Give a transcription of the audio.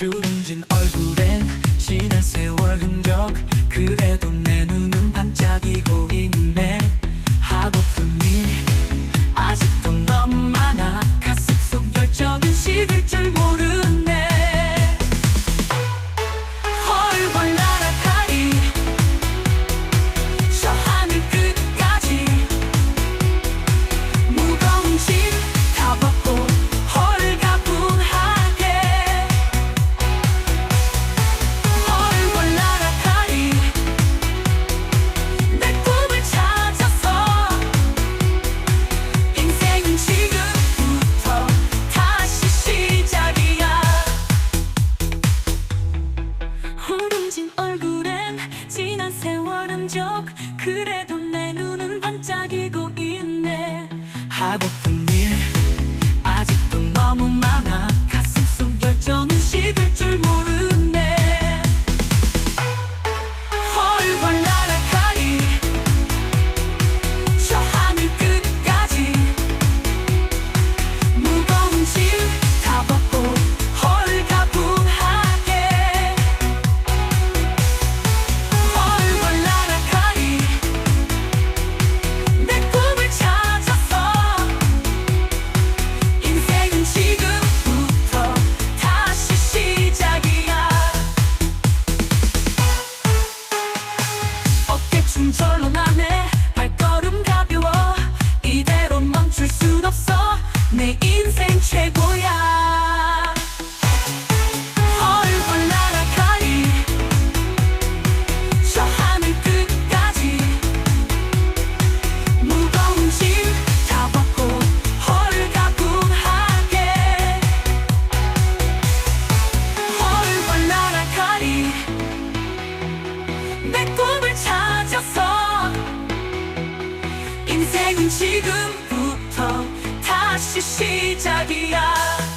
주름진 얼굴엔 지난 세월 흔적 그래도 내 눈은 반짝이고 그래도 내 눈은 반짝이고 있네. 하고픈 일 아직도 너무 많아. 가슴 속 열정은 식을 줄 모르 여행은 지금부터 다시 시작이야.